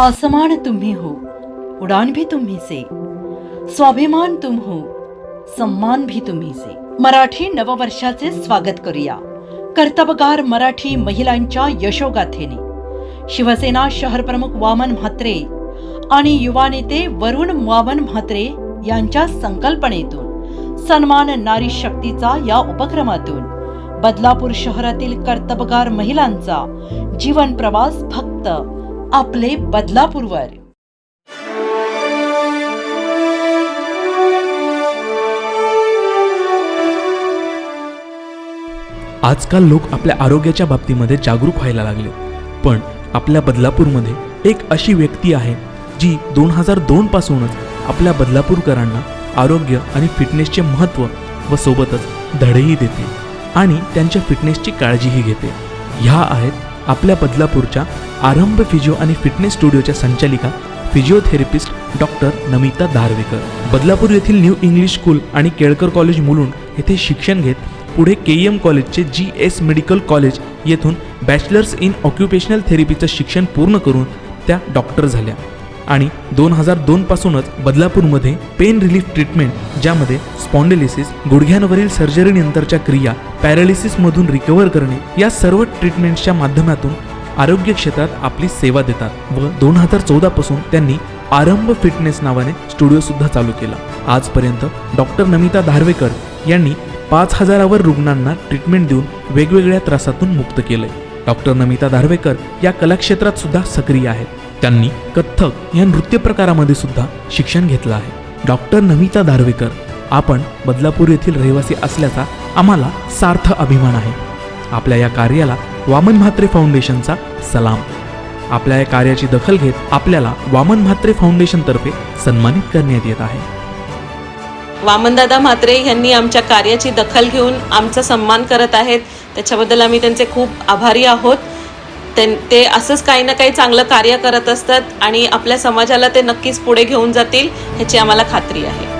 आसमान तुम्ही हो उडान भी तुम्ही से स्वाभिमान तुम हो सम्मान भी तुम्ही से. मराठी नववर्षाचे स्वागत करूया. कर्तबगार मराठी महिलांच्या यशोगाथेने. शिवसेना शहर प्रमुख वामन म्हात्रे आणि युवा नेते वरुण वामन म्हात्रे यांच्या संकल्पनेतून सन्मान नारी शक्तीचा या उपक्रमातून बदलापूर शहरातील कर्तबगार महिलांचा जीवन प्रवास फक्त आपले बदलापूरवर. आजकाल लोक आपल्या आरोग्याच्या बाबतीमध्ये जागरूक व्हायला लागले. पण आपल्या बदलापूरमध्ये एक अशी व्यक्ती आहे जी दोन हजार दोन पासूनच आपल्या बदलापूरकरांना आरोग्य आणि फिटनेसचे महत्त्व व सोबतच धडेही देते आणि त्यांच्या फिटनेसची काळजीही घेते. ह्या आहेत आपल्या बदलापूरच्या आरंभ फिजिओ आणि फिटनेस स्टुडिओच्या संचालिका फिजिओथेरपिस्ट डॉक्टर नमिता धारवेकर बदलापूर येथील न्यू इंग्लिश स्कूल आणि केळकर कॉलेज मुलुंड येथे शिक्षण घेत पुढे के एम कॉलेजचे जी एस मेडिकल कॉलेज येथून बॅचलर्स इन ऑक्युपेशनल थेरपीचं शिक्षण पूर्ण करून त्या डॉक्टर झाल्या. आणि दोन हजार दोनपासूनच बदलापूरमध्ये पेन रिलीफ ट्रीटमेंट ज्यामध्ये स्पॉन्डेलिसिस गुडघ्यांवरील सर्जरीनंतरच्या क्रिया पॅरालिसिसमधून रिकवर करणे या सर्व ट्रीटमेंट्सच्या माध्यमातून आरोग्य क्षेत्रात आपली सेवा देतात व दोन हजार चौदापासून त्यांनी आरंभ फिटनेस नावाने स्टुडिओ सुद्धा चालू केला. आजपर्यंत डॉक्टर नमिता धारवेकर यांनी पाच हजारावर रुग्णांना ट्रीटमेंट देऊन वेगवेगळ्या त्रासातून मुक्त केलंय. डॉक्टर नमिता धारवेकर या कलाक्षेत्रात सुद्धा सक्रिय आहेत. त्यांनी कथ्थक या नृत्य प्रकारामध्ये सुद्धा शिक्षण घेतलं आहे. डॉक्टर नमिता धारवेकर आपण बदलापूर येथील रहिवासी असल्याचा आम्हाला सार्थ अभिमान आहे. आपल्या या कार्याला वामन म्हात्रे फाउंडेशनचा सलाम. आपल्या या कार्याची दखल घेत आपल्याला वामन म्हात्रे फाउंडेशनतर्फे सन्मानित करण्यात येत आहे. वामनदादा म्हात्रे यांनी आमच्या कार्याची दखल घेऊन आमचा सन्मान करत आहेत. त्याच्याबद्दल आम्ही त्यांचे खूप आभारी आहोत. त्यां- ते असंच काही ना काही चांगलं कार्य करत असतात आणि आपल्या समाजाला ते नक्कीच पुढे घेऊन जातील ह्याची आम्हाला खात्री आहे.